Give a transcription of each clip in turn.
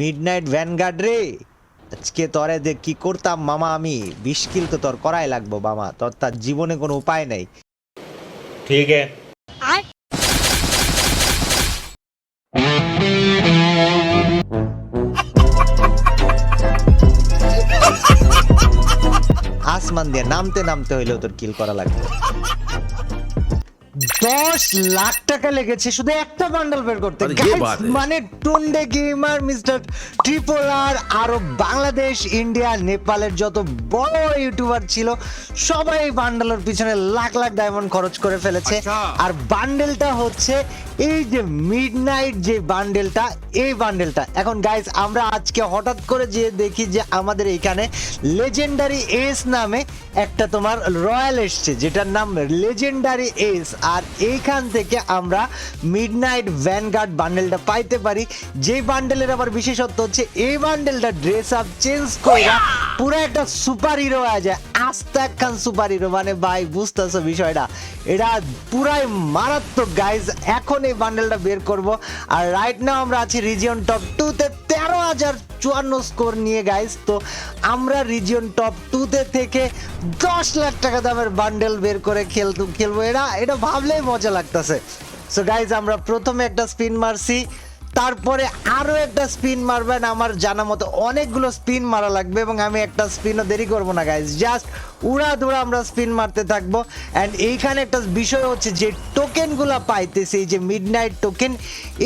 Midnight vanguard রে। আজকে তরে যে কি করতাম মামা আমি বিশকিল তো তোর করাই লাগবো মামা তোর তার জীবনে কোনো উপায় নাই। ঠিক আসমান দিয়ে নামতে নামতে হইলেও তোর কিল করা লাগবে। দশ লাখ টাকা লেগেছে শুধু একটা বান্ডাল বের করতে। ইয়ে মানে Tunde gamer mister triple R আরও বাংলাদেশ ইন্ডিয়া নেপালের যত বড় ইউটিউবার ছিল সবাই বান্ডালের পিছনে লাখ লাখ ডায়মন্ড খরচ করে ফেলেছে। আচ্ছা। আর বান্ডেলটা হচ্ছে এই যে মিডনাইট যে বান্ডেলটা এই বান্ডেলটা এখন গাইস আমরা আজকে হঠাৎ করে যে দেখি যে আমাদের এখানে লেজেন্ডারি এস নামে একটা তোমার রয়্যাল এসছে, যেটার নাম লেজেন্ডারি এস আর এইখান থেকে আমরা মিডনাইট ভ্যানগার্ড বান্ডেলটা পাইতে পারি। যে বান্ডেলের আবার বিশেষত্ব হচ্ছে, এই বান্ডেলটা ড্রেস আপ চেঞ্জ করে পুরো একটা সুপার হিরো হয়ে যায়। আস্তে একখান সুপার হিরো মানে ভাই, বুঝতেছো বিষয়টা? এটা পুরাই মারাত্মক গাইজ এখন এই বান্ডেলটা বের করব। আর রাইট নাও আমরা আছি রিজিয়ন টপ টুতে তেরো হাজার চুয়ান্ন স্কোর নিয়ে গাইস তো আমরা রিজিয়ন টপ টু তে থেকে দশ লাখ টাকা দামের বান্ডেল বের করে খেলতু, খেলব। এটা এটা ভাবলেই মজা লাগতেছে। সো গাইজ আমরা প্রথমে একটা স্পিন মারছি। তারপরে আরও একটা স্পিন মারবেন আমার জানা মতো অনেকগুলো স্পিন মারা লাগবে এবং আমি একটা স্পিনও দেরি করব না গাইজ জাস্ট উড়া দুরা আমরা স্পিন মারতে থাকব। অ্যান্ড এইখানে একটা বিষয় হচ্ছে যে টোকেনগুলা পাইতেছি যে মিডনাইট টোকেন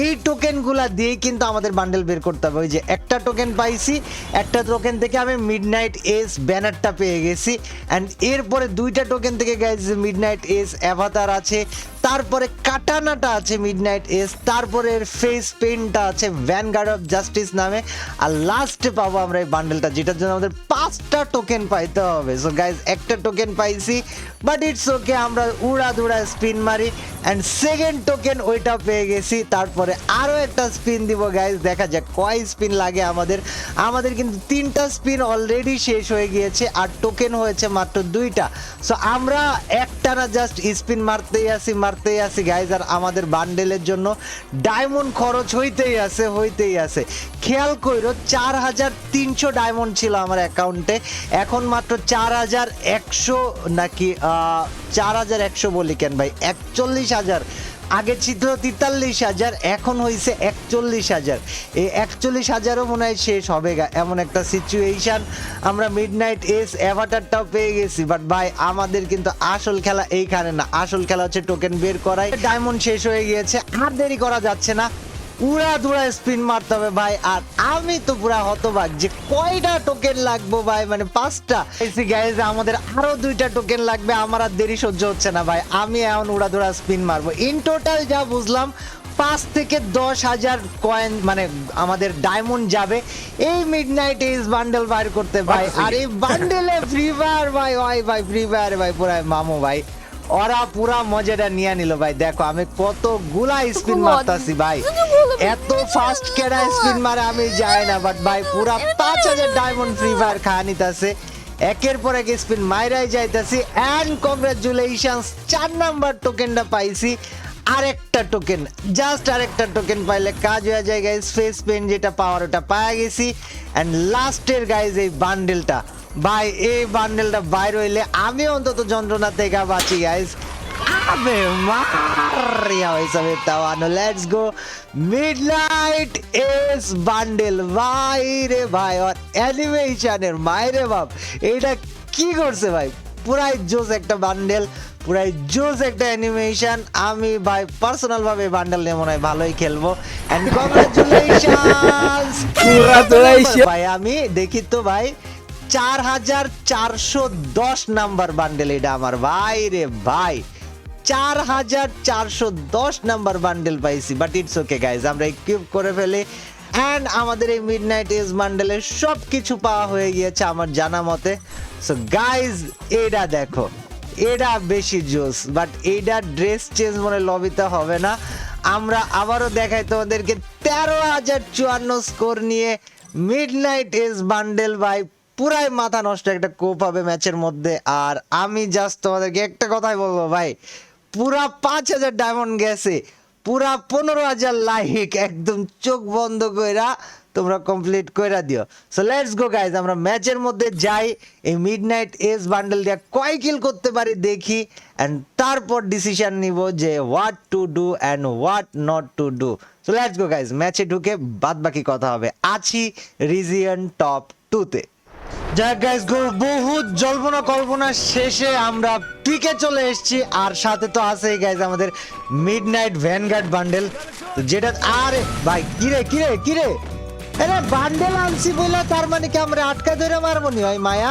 এই টোকেনগুলা দিয়ে কিন্তু আমাদের বান্ডেল বের করতে হবে। ওই যে একটা টোকেন পাইছি, একটা টোকেন থেকে আমি মিড নাইট এস ব্যানারটা পেয়ে গেছি। অ্যান্ড এরপরে দুইটা টোকেন থেকে guys midnight ace avatar আছে তারপরে কাটানাটা আছে মিডনাইট এস তারপরে ফেস পেনটা আছে ভ্যানগার্ড অফ জাস্টিস নামে। আর লাস্টে পাবো আমরা এই বান্ডেলটা যেটার জন্য আমাদের পাঁচটা টোকেন পাইতে হবে। সো গাইজ একটা টোকেন পাইছি বাট ইটস ওকে আমরা উড়া দুড়া স্পিন মারি। অ্যান্ড সেকেন্ড টোকেন ওইটা পেয়ে গেছি, তারপরে আরও একটা স্পিন দিব গাইজ দেখা যাক কয় স্পিন লাগে আমাদের। আমাদের কিন্তু তিনটা স্পিন অলরেডি শেষ হয়ে গিয়েছে, আর টোকেন হয়েছে মাত্র দুইটা। সো আমরা একটানা জাস্ট স্পিন মারতেই আসি মারতেই আছে গাইজ আর আমাদের বান্ডেলের জন্য ডায়মন্ড খরচ হইতেই আছে হইতেই আছে। খেয়াল কইরো, চার হাজার তিনশো ডায়মন্ড ছিল আমার অ্যাকাউন্টে এখন মাত্র চার হাজার একশো নাকি চার হাজার একশো বলি কেন ভাই? একচল্লিশ হাজার আগে ছিল তেতাল্লিশ হাজার, এখন হয়েছে একচল্লিশ হাজার। এই একচল্লিশ হাজারও মনে হয় শেষ হবে গা, এমন একটা সিচুয়েশান আমরা মিড নাইট এস অ্যাভাটারটাও পেয়ে গেছি বাট ভাই, আমাদের কিন্তু আসল খেলা এইখানে না। আসল খেলা হচ্ছে টোকেন বের করাই। ডায়মন্ড শেষ হয়ে গিয়েছে, আর দেরি করা যাচ্ছে না। উড়া দুরা স্পিন মারতে হবে ভাই আর আমি তো পুরা হতবাক যে কয়টা টোকেন লাগবো ভাই মানে পাঁচটা। এসি গাইজ আমাদের আরও দুইটা টোকেন লাগবে আমার আর দেরি সহ্য হচ্ছে না ভাই আমি এখন উড়া দুরা স্পিন মারবো। ইন টোটাল যা বুঝলাম পাঁচ থেকে দশ হাজার কয়েন মানে আমাদের ডায়মন্ড যাবে। এই মিড নাইট এজ বান্ডেল বাইর করতে ভাই আর এই বান্ডেলে ফ্রি ফায়ার ভাই ভাই ভাই ফ্রি ফায়ার ভাই পুরাই মামু ভাই। ওরা পুরা মজাটা নিয়ে নিল ভাই। দেখো আমি কতগুলা স্পিন মারতাছি ভাই। এত ফাস্ট কেডা স্পিন মারে আমি যাই না বাট ভাই পুরা পাঁচ হাজার ডায়মন্ড ফ্রি ফায়ার খাওয়া নিতেছে। একের পর এক স্পিন মাইরাই যাইতাছি। অ্যান্ড কংগ্রাচুলেশনস চার নাম্বার টোকেনটা পাইছি। আরেকটা টোকেন জাস্ট আরেকটা টোকেন পাইলে কাজ হয়ে যায় গাইজ ফেস পেন যেটা পাওয়ার ওটা পাওয়া গেছি। অ্যান্ড লাস্টের গাইজ এই বান্ডেলটা ভাই এই বান্ডেলটা বাইর হইলে আমি অন্তত যন্ত্রণা থেকে বাঁচি গাইজ আবে মারিয়া তাওয়ানো লেটস গো এস বান্ডেল ভাই রে ভাই আর অ্যানিমেশনের মাইরে বাপ। এইটা কি করছে ভাই? পুরাই জোস একটা বান্ডেল পুরাই জোস একটা অ্যানিমেশন আমি ভাই পার্সোনাল ভাবে বান্ডেল নিয়ে মনে হয় ভালোই খেলব। And congratulations! ভাই আমি দেখি তো ভাই চার হাজার চারশো দশ নাম্বার বান্ডেল এটা আমার। ভাই রে ভাই, চার হাজার চারশো দশ নাম্বার বান্ডেল পাইছি বাট ইটস ওকে গাইজ আমরা ইকুইপ করে ফেলি। অ্যান্ড আমাদের এই মিড নাইট এস বান্ডেলের সব কিছু পাওয়া হয়ে গিয়েছে আমার জানা মতে। সো গাইজ এটা দেখো, এটা বেশি জোস বাট এইটা ড্রেস চেঞ্জ মনে লবিতে হবে না। আমরা আবারও দেখাই তোমাদেরকে, তেরো হাজার চুয়ান্ন স্কোর নিয়ে মিড নাইট এস বান্ডেল, ভাই পুরাই মাথা নষ্ট একটা কোপ হবে ম্যাচের মধ্যে। আর আমি জাস্ট তোমাদেরকে একটা কথাই বলব, ভাই। পুরা পাঁচ হাজার ডায়মন্ড গেছে। পুরা পনেরো হাজার লাইক একদম চোখ বন্ধ কইরা তোমরা কমপ্লিট কইরা দিও। সো লেটস গো গাইজ আমরা ম্যাচের মধ্যে যাই। এই মিডনাইট এস বান্ডেল দিয়ে কয় কিল করতে পারি দেখি। অ্যান্ড তারপর ডিসিশন নিব যে what to do and what not to do so let's go guys ম্যাচে ঢুকে বাদ বাকি কথা হবে। আছি রিজিয়ন টপ টুতে যাক গাইস বহুত জল্পনা কল্পনা শেষে আমরা পিকে চলে এসেছি। আর সাথে তো গাইস আমাদের মিডনাইট ভ্যানগার্ড বান্ডেল যেটা, আরে ভাই, কিরে কিরে কিরে? বান্ডেল আনছি বলে তার মানে কি আমরা আটকা ধরে মারবো নি? ভাই মায়া,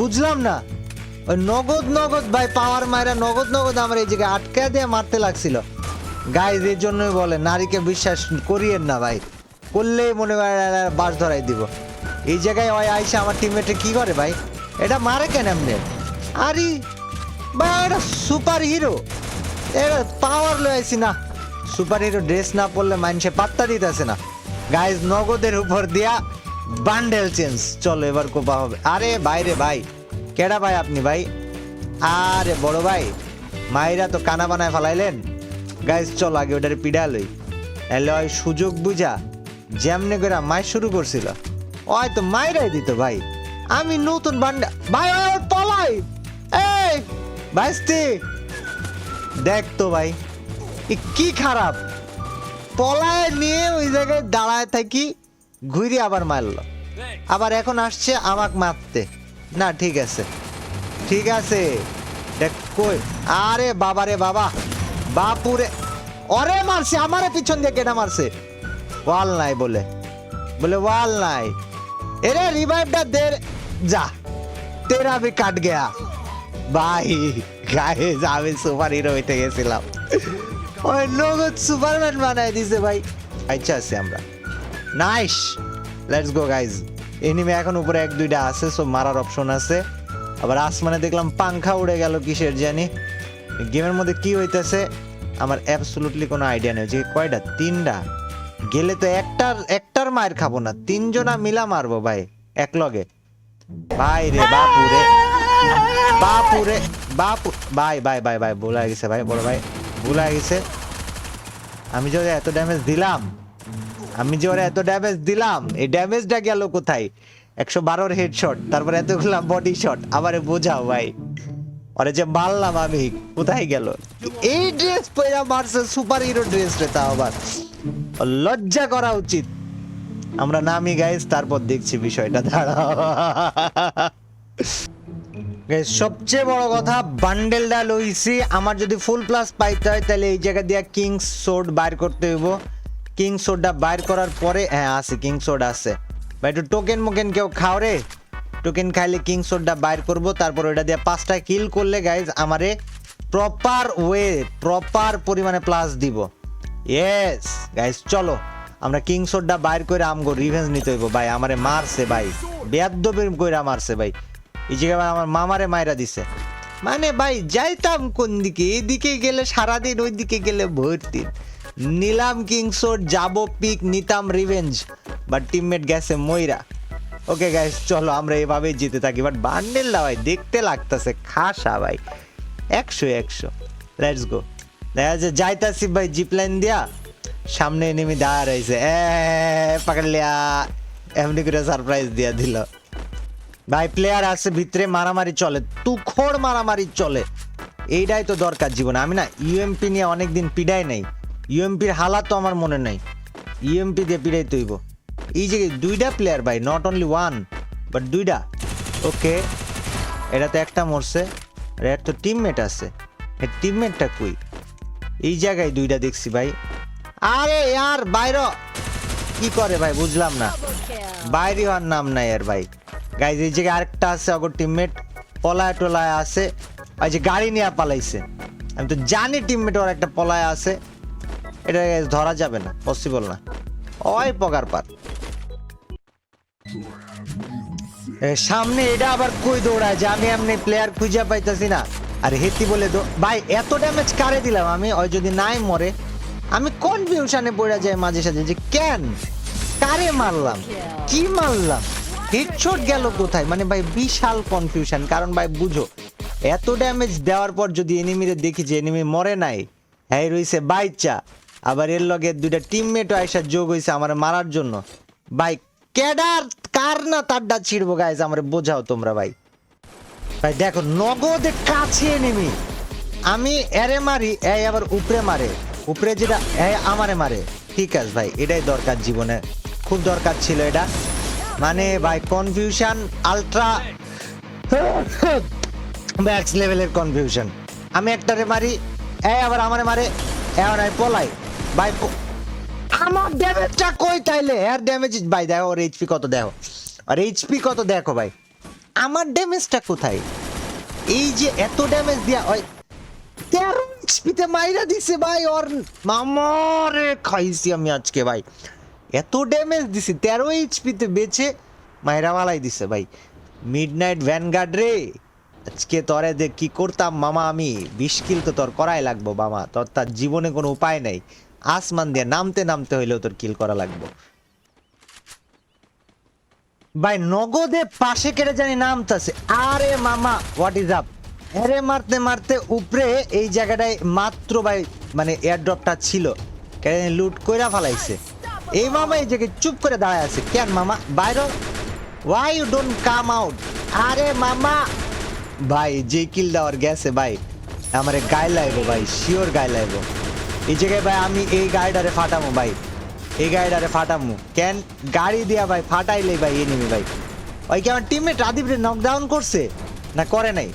বুঝলাম না। ওই নগদ নগদ, ভাই পাওয়ার মায়েরা নগদ নগদ আমরা এই জায়গায় আটকা দিয়ে মারতে লাগছিল। গাইজ এর জন্যই বলে, নারীকে বিশ্বাস করিয়েন না ভাই। করলেই মনে হয় বাস ধরাই দিব। এই জায়গায় ওই আইসা আমার টিমমেটে কি করে ভাই? এটা মারে কেন এমনি? আরে, ভাই, এটা সুপার হিরো এটা পাওয়ার লয়েছি না। সুপার হিরো ড্রেস না পরলে মানুষে পাত্তা দিতেছে না। গাইজ নগদের উপর দিয়া বান্ডেল চেঞ্জ চলো, এবার কোপা হবে। আরে বাইরে ভাই, কেডা ভাই আপনি ভাই? আরে, বড় ভাই, মাইরা তো কানা বানায় ফেলাইলেন। গাইজ চল, আগে ওটার পিডা লই। এলে, ওই সুযোগ বুঝা, যেমনে করে মাই শুরু করছিল। ওই তো মাইরাই দিত ভাই। আমি নতুন বান্ডা ভাই, ওই পলাই এই, ভাইস্তি। দেখ তো ভাই কি খারাপ। পলায় নিয়ে ওই জায়গায় দাঁড়ায় থাকি, ঘুরে আবার মারলো। আবার এখন আসছে আমাকে মারতে। না, ঠিক আছে। ঠিক আছে। দেখ কই। আরে বাবা রে বাবা। বাপুরে। অরে মারছে, আমারে পিছন দিয়ে কেনা মারছে? ওয়াল নাই বলে। বলে ওয়াল নাই। এরে রিভাইভটা দে। যা। তেরা भी কাট গয়া। ভাই, গায়ে যাবে সুপার হিরো হইতে গেছিলাম। ওই নগদ সুপারম্যান বানায় দিছে ভাই। আচ্ছা আছে আমরা। Nice let's go guys enemy এখন উপরে এক, দুইটা আছে সো মারার অপশন আছে। আবার আসমানে দেখলাম পাংখা উড়ে গেল কিসের জানি। গেমের মধ্যে কি হইতেছে, আমার অ্যাবসলুটলি কোনো আইডিয়া নেই। যে কয়টা? তিনটা। গেলে তো একটার একটার মায়ের খাব না, তিনজনা মিলা মারবো ভাই এক লগে ভাই রে বাপু রে বাপু রে, বাপু, ভাই ভাই ভাই ভাই, ভুলা গেছে ভাই, বড় ভাই, ভুলা গেছে। আমি যে এত ড্যামেজ দিলাম, আমি যে ওরে এত ড্যামেজ দিলাম, এই ড্যামেজটা গেল কোথায়? একশো বারোর হেডশট তারপর এতগুলা বডি শট আবার বোঝাও ভাই। ওরে যে মারলাম আমি, কোথায় গেল? এই ড্রেস পরে মারছে সুপার হিরো ড্রেস রে তা আবার। লজ্জা করা উচিত। আমরা নামি গাইস তারপর দেখছি বিষয়টা, দাঁড়াও। সবচেয়ে বড় কথা বান্ডেলটা লইছি। আমার যদি ফুল প্লাস পাইতে হয়, তাহলে এই জায়গা দিয়ে কিংস সোর্ড বাইর করতে হইব। কিং সোর্ডটা বাইর করার পরে হ্যাঁ আছে কিং সোর্ড আছে। ভাই, একটু টোকেন মোকেন কেউ খাও রে। টোকেন খাইলে কিং সোর্ডটা বাইর করব, তারপর ওটা দিয়ে পাঁচটা কিল করলে গাইজ আমারে প্রপার ওয়ে প্রপার পরিমাণে প্লাস দিব। ইয়েস গাইজ চলো। আমরা কিং সোর্ডটা বাইর করে আমগো রিভেঞ্জ নিতে হইব, ভাই। আমারে মারছে, ভাই। বেয়াদ্দবের কইরা মারছে, ভাই। এই জায়গায় আমার মামারে মাইরা দিছে। মানে ভাই, যাইতাম কোন দিকে? এদিকে গেলে সারাদিন ওই দিকে গেলে ভর্তি। নিলাম কিংসোর যাব পিক, নিতাম রিভেঞ্জ বাট টিমমেট গেছে ময়রা ওকে গাইস চলো, আমরা এভাবেই জিতে থাকি। বাট বান্ডেল ভাই, দেখতে লাগতেছে খাসা, ভাই। একশো একশো। লেটস গো দেখা যাচ্ছে, যাইতাছি, ভাই জিপ লাইন দিয়া। সামনে নেমে দাঁড়া রয়েছে। এ পাকড়লিয়া এমনি করে সারপ্রাইজ দিয়া দিল। ভাই প্লেয়ার আছে ভিতরে মারামারি চলে, তুখোড় মারামারি চলে। এইটাই তো দরকার জীবনে। আমি না ইউএমপি নিয়ে অনেকদিন পিডাই নাই। ইউএমপির হালাত তো আমার মনে নাই। ইউএমপি দিয়ে পিডাই তৈব। এই যে দুইটা প্লেয়ার ভাই নট অনলি ওয়ান বাট দুইটা। ওকে, এটা তো একটা মরছে, আর এর তো টিমমেট আছে। এর টিমমেটটা কই? এই জায়গায় দুইটা দেখছি ভাই। আরে ইয়ার বাইর। কি করে ভাই বুঝলাম না। বাইরে হওয়ার নাম নাই আর ভাই। গাইজ এই জায়গায় আরেকটা আছে অগর টিমমেট পলায় টলায় আছে। ওই যে গাড়ি নিয়ে পালাইছে। আমি তো জানি টিমমেট ওর একটা পলায় আছে। এটা ধরা যাবে না পসিবল না। ওই পগার পার। সামনে এটা আবার কই দৌড়ায় যে আমি এমনি প্লেয়ার খুঁজে পাইতাছি না। আর হেতি বলে ভাই এত ড্যামেজ কারে দিলাম আমি? ওই যদি নাই মরে আমি কনফিউশনে পড়ে যাই মাঝে সাঝে? যে কেন? কারে মারলাম? কি মারলাম? হেডশট গেল কোথায়? মানে ভাই, বিশাল কনফিউশন কারণ ভাই, বুঝো, এত ড্যামেজ দেওয়ার পর যদি এনিমিরে দেখি যে এনিমি মরে নাই হ্যাঁ রইছে বাইচা আবার এর লগে দুইটা টিমমেটও আইসা যোগ হইছে আমার মারার জন্য। ভাই, কেডার, কার না তারটা ছিড়বো গাইজ আমার বোঝাও তোমরা, ভাই। ভাই, দেখো নগদে কাছে নেমি আমি এরে মারি, এই আবার উপরে মারে। উপরে যেটা, এ, আমারে মারে। ঠিক আছে ভাই, এটাই দরকার জীবনে। খুব দরকার ছিল এটা। মানে ভাই কনফিউশন আলট্রা ম্যাক্স লেভেলের কনফিউশন আমি একটারে মারি এই আবার আমারে মারে এখন আমি পলাই। ভাই আমার ড্যামেজটা কই তাইলে? এর ড্যামেজ ভাই, দেখো, ওর এইচপি কত, দেখো। আর এইচপি কত, দেখো, ভাই। আমার ড্যামেজটা কোথায়? এই যে এত ড্যামেজ দিয়া ওই তেরো এইচপিতে মাইরা দিছে ভাই, ওর মামারে খাইছি আমি আজকে ভাই। এত ড্যামেজ দিছে, তেরো এইচপিতে বেচে মাইরা মালাই দিছে ভাই। মিড নাইট ভ্যানগার্ড রে, আজকে তরে যে কি করতাম মামা আমি, বিশ কিল তো তোর করাই লাগবো মামা, তোর তার জীবনে কোনো উপায় নাই। আসমান দিয়ে নামতে নামতে হইলেও তোর কিল করা লাগবো। ভাই, নগদে পাশে কেটে জানি নামতাছে। আরে মামা হোয়াট ইজ আপ আরে মারতে মারতে উপরে এই জায়গাটায় মাত্র ভাই মানে এয়ারড্রপটা ছিল। লুট কইরা ফালাইছে। এই মামা এই জায়গায় চুপ করে দাঁড়ায় আছে। কেন মামা? বাইরে why you don't come out আরে মামা! ভাই, যে কিল দেওয়ার গেছে ভাই, আমারে গায়ে লাইবো ভাই শিওর গায়ে লাইবো এই জায়গায় ভাই, আমি এই গাড়িটারে ফাটামো ভাই। এই গাড়িটারে ফাটামু। কেন গাড়ি দিয়া ভাই ফাটাইলে ভাই এনিমি ভাই। ওই কি আমার টিমমেট আদিবরে নকডাউন করছে? না করে নাই?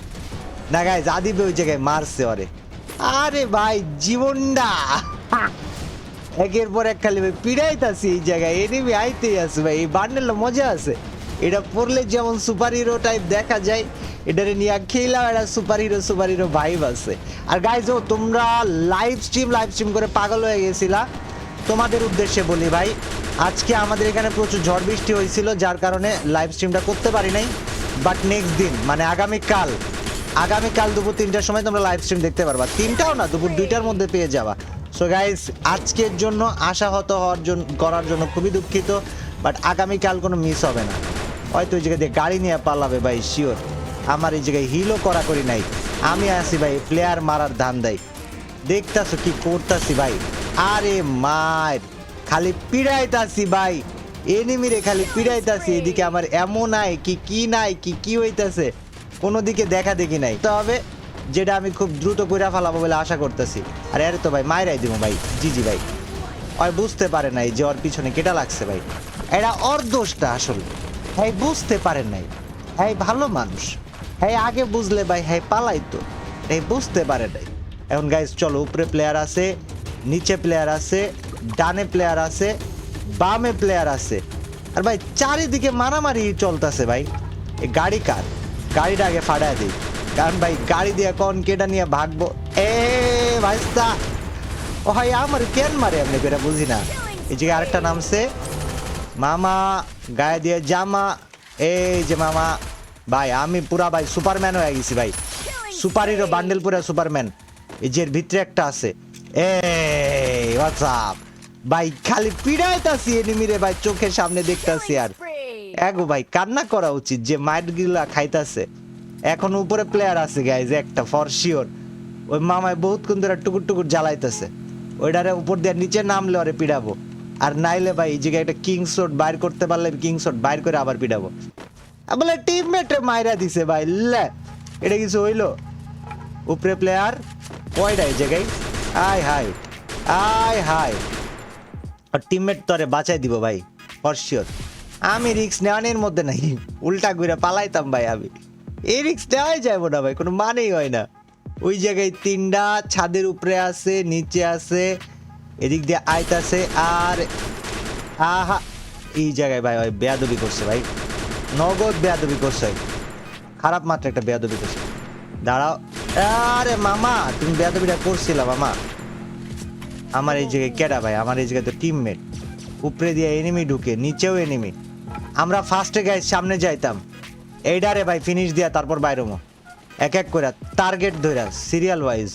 না গাইজ আদিবে ওই জায়গায় মারছে ওরে। আরে ভাই, জীবনটা। একের পর এক খালি পিড়াইতাছি এই জায়গায় এনিমি আইতেই আছে ভাই, এই বান্ডেল মজা আছে। এটা পড়লে যেমন সুপার হিরো টাইপ দেখা যায়, এটারে নিয়ে খেলাম একটা super hero super hero vibe আছে। আর গাইজ ও, তোমরা লাইভ স্ট্রিম লাইভ স্ট্রিম করে পাগল হয়ে গেছিলা। তোমাদের উদ্দেশ্যে বলি ভাই, আজকে আমাদের এখানে প্রচুর ঝড় বৃষ্টি হয়েছিল, যার কারণে লাইভ স্ট্রিমটা করতে পারি নাই। বাট নেক্সট দিন মানে আগামীকাল আগামীকাল দুপুর তিনটার সময় তোমরা লাইভ স্ট্রিম দেখতে পারবা। তিনটাও না দুপুর দুইটার মধ্যে পেয়ে যাবা। সো গাইস আজকের জন্য আশাহত হওয়ার জন্য করার জন্য খুবই দুঃখিত বাট আগামীকাল কোনো মিস হবে না। হয়তো ওই জায়গায় দিয়ে গাড়ি নিয়ে পালাবে ভাই শিওর আমার এই জায়গায় হিলও করা করি নাই। আমি আছি ভাই প্লেয়ার মারার ধান দেয় দেখতাছো কি করতাছি ভাই? আরে মার খালি পিড়াইতাছি ভাই। এনিমিরে খালি পিড়াইতাছি এদিকে আমার এমন নাই কি কি নাই কি কি হইতাছে? কোনো দিকে দেখা দেখি নাই। তবে যেটা আমি খুব দ্রুত কইরা ফেলাবো বলে আশা করতেছি। আর, আরে তো ভাই মায়েরাই দিব ভাই। জি জি ভাই। ওই বুঝতে পারে নাই যে ওর পিছনে কেটা লাগছে ভাই। এটা ওর দোষটা আসলে। হ্যাঁ বুঝতে পারে নাই। হ্যাঁ ভালো মানুষ। হ্যাঁ আগে বুঝলে ভাই হ্যাঁ পালাইতো হ্যাঁ বুঝতে পারে নাই। এখন গাইজ চলো, উপরে প্লেয়ার আছে, নিচে প্লেয়ার আছে, ডানে প্লেয়ার আছে, বামে প্লেয়ার আছে। আর ভাই, চারিদিকে মারামারি চলতেছে ভাই। এই গাড়ি কার? গাড়িটা আগে ফাটায় দিই। কারণ ভাই, গাড়ি দিয়ে কোন কেটা নিয়ে ভাগবো? এ, ভাইস্তা! ও ভাই, আমার কেন মারে আপনি এটা বুঝি না। এই যে আরেকটা নামছে। মামা, গায়ে দিয়ে জামা। এই যে মামা। ভাই, আমি পুরা ভাই সুপারম্যান হয়ে গেছি ভাই। সুপার হিরো বান্ডেল পুরা সুপারম্যান। এই যে ভিতরে একটা আছে। এই হোয়াটসঅ্যাপ ভাই, খালি পিড়াইতাছি এনিমিরে ভাই, চোখের সামনে দেখতাছি আর। এগো ভাই, কান্না করা উচিত যে মাইটগুলা খাইতাছে। এখন উপরে প্লেয়ার আছে গাইজ একটা ফর শিওর ওই মামায় বহুত কোন ধরে টুকুর টুকুর জ্বালাইতেছে। ওইটারে উপর দিয়ে নিচে নামলে ওরে পিড়াবো। আর নাইলে ভাই, এই জায়গায় একটা কিং শট বাইর করতে পারলে কিং শট বাইর করে আবার পিড়াবো। বলে টিমমেটে মাইরা দিছে ভাই, লে। এটা কিছু হইল? উপরে প্লেয়ার কয়টা এই জায়গায়? আয় হাই আয় হাই আর টিমমেট তোরে বাঁচাই দিব ভাই ফর শিওর আমি রিক্স নেওয়ানোর মধ্যে নাই। উল্টা ঘুরে পালাইতাম ভাই আমি। এই রিক্স নেওয়াই যাব না ভাই, কোনো মানেই হয় না। ওই জায়গায় তিনটা ছাদের উপরে আছে, নিচে আছে, এদিক দিয়ে আইতাছে আর আহা, এই জায়গায় ভাই ভাই বেয়াদবি করছে ভাই। নগদ বেয়াদবি করছে। খারাপ মাত্র একটা বেয়াদবি করছে। দাঁড়াও। আরে মামা, তুমি বেয়াদবিটা করছিলা মামা। আমার এই জায়গায় কেডা ভাই? আমার এই জায়গায় তো টিমমেট উপরে দিয়ে এনিমি ঢুকে, নিচেও এনিমি আমরা ফার্স্টে গাই সামনে যাইতাম। এইডারে ভাই ফিনিশ দিয়া তারপর বাইরমো এক এক করে টার্গেট ধইরা সিরিয়াল ওয়াইজ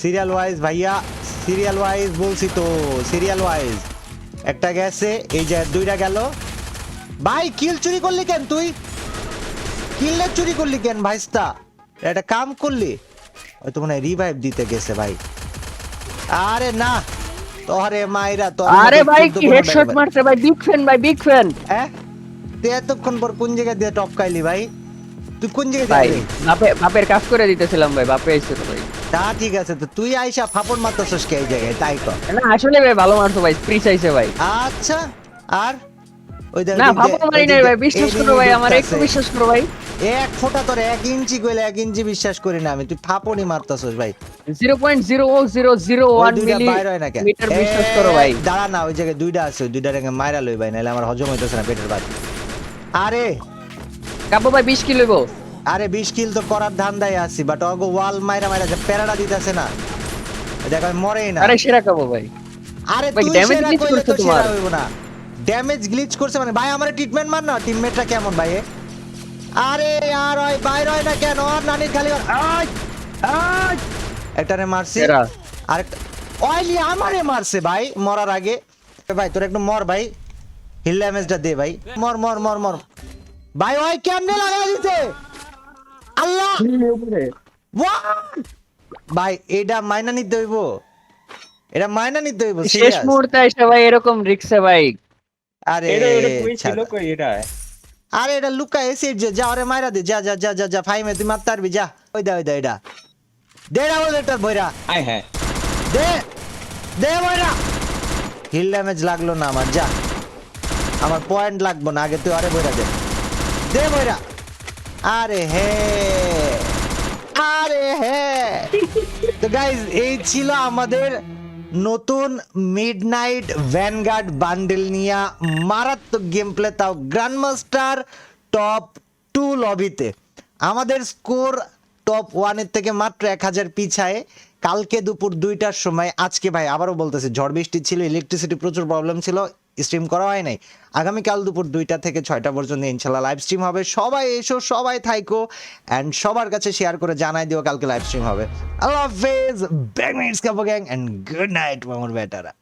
সিরিয়াল ওয়াইজ ভাইয়া সিরিয়াল ওয়াইজ বলছি তো সিরিয়াল ওয়াইজ একটা গেছে এই যে দুইটা গেল। ভাই কিল চুরি করলি কেন তুই? কিলটা চুরি করলি কেন ভাইস্তা? একটা কাম করলি? হয়তো মনে রিভাইভ দিতে গেছে ভাই। আরে না তোরে মাইরা তো আরে ভাই কি হেডশট মারছে ভাই বিগ ফ্যান ভাই বিগ ফ্যান হ্যাঁ? তুই এতক্ষণ পর কোন জায়গা দিয়ে টপকাইলি ভাই? তুই কোন জায়গা ভাই বাপে বাপের কাজ করে দিতেছিলাম ভাই বাপে আইছিল ভাই। তা ঠিক আছে তো তুই আইসা ফাপড় মারতেছস কে এই জায়গায়? তাই কর। না আসলে ভাই ভালো মারছো ভাই স্প্রি চাইছে ভাই। আচ্ছা আর? ওই দেখ না দিয়ে- মারি নাই ভাই বিশ্বাস করো ভাই আমার একটু বিশ্বাস করো ভাই। এক ফোঁটা তোর এক ইঞ্চি কইলে এক ইঞ্চি বিশ্বাস করি না আমি তুই ফাপড়ি মারতেছস ভাই। Zero point zero zero zero ওই ওয়ান দুইটা মিলি হয় না কেন? মিটার বিশ্বাস করো ভাই। দাঁড়া না ওই জায়গায় দুইটা আছে দুইটা রেখে মাইরা লই ভাই নাহলে আমার হজম হইতেছে না পেটের ভাত। আরে। কাব্য ভাই বিশ কিলো লইবো। আরে বিশ কিল তো করার ধান্দায় আছি বাট অগো ওয়াল মাইরা মাইরা যে প্যারাটা দিতেছে না। দেখো আমি মরেই না। আরে সেরা কাব্য ভাই। আরে তুই glitch কইলে করছে তোমার। হইব না। ড্যামেজ গ্লিচ করছে মানে ভাই আমার ট্রিটমেন্ট মার না? টিমমেটটা কেমন ভাই আরে আর ওই বাইর হয় না কেন? ওর নানির খালি ওর- আই আই একটারে মারছি। আরেকটা অয়েলি আমারে মারছে ভাই মরার আগে। ভাই তোর একটু মর ভাই। হিল ড্যামেজটা দে ভাই। মর মর মর মর। ভাই ওই কেমনে লাগা দিতে আল্লাহ? ভাই এটা মাইনা নিতে হইব। এটা মাইনা নিতে হইব শেষ মুহূর্তে এসে ভাই এরকম রিক্সে ভাই। আরে এটা এটা কই ছিল। কই এটা। আরে এটা লুকা এসিড যে যা ওরে মাইরা দে। যা যা যা যা যা ফাইমে তুই মারতে পারবি যা। ওই দা ওই দা এটা। দে না ওই এটার বইরা। আয় হ্যাঁ। দে দে বইরা। হিল ড্যামেজ লাগল না আমার যা। আমার পয়েন্ট লাগবো না, আগে তুই আরে বইরা দে। দে বইরা। আরে হে। আরে হে। তো গাইজ এই ছিল আমাদের নতুন মিড নাইট ভ্যানগার্ড বান্ডেল নিয়ে মারাত্মক গেম প্লে তাও গ্র্যান্ডমাস্টার টপ টু লবিতে আমাদের স্কোর টপ ওয়ানের থেকে মাত্র এক হাজার পিছায়। কালকে দুপুর দুইটার সময়, আজকে ভাই আবারও বলতেছে, ঝড় বৃষ্টি ছিল ইলেকট্রিসিটি প্রচুর প্রবলেম ছিল স্ট্রিম করা হয় নাই। আগামীকাল দুপুর দুইটা থেকে ছয়টা পর্যন্ত ইনশাল্লাহ লাইভ স্ট্রিম হবে। সবাই এসো, সবাই থাইকো অ্যান্ড সবার কাছে শেয়ার করে জানাই দিও কালকে লাইভ স্ট্রিম হবে। আল্লাহ হাফেজ ব্যাগ মিটস কাপো গ্যাং অ্যান্ড গুড নাইট মামুর বেটারা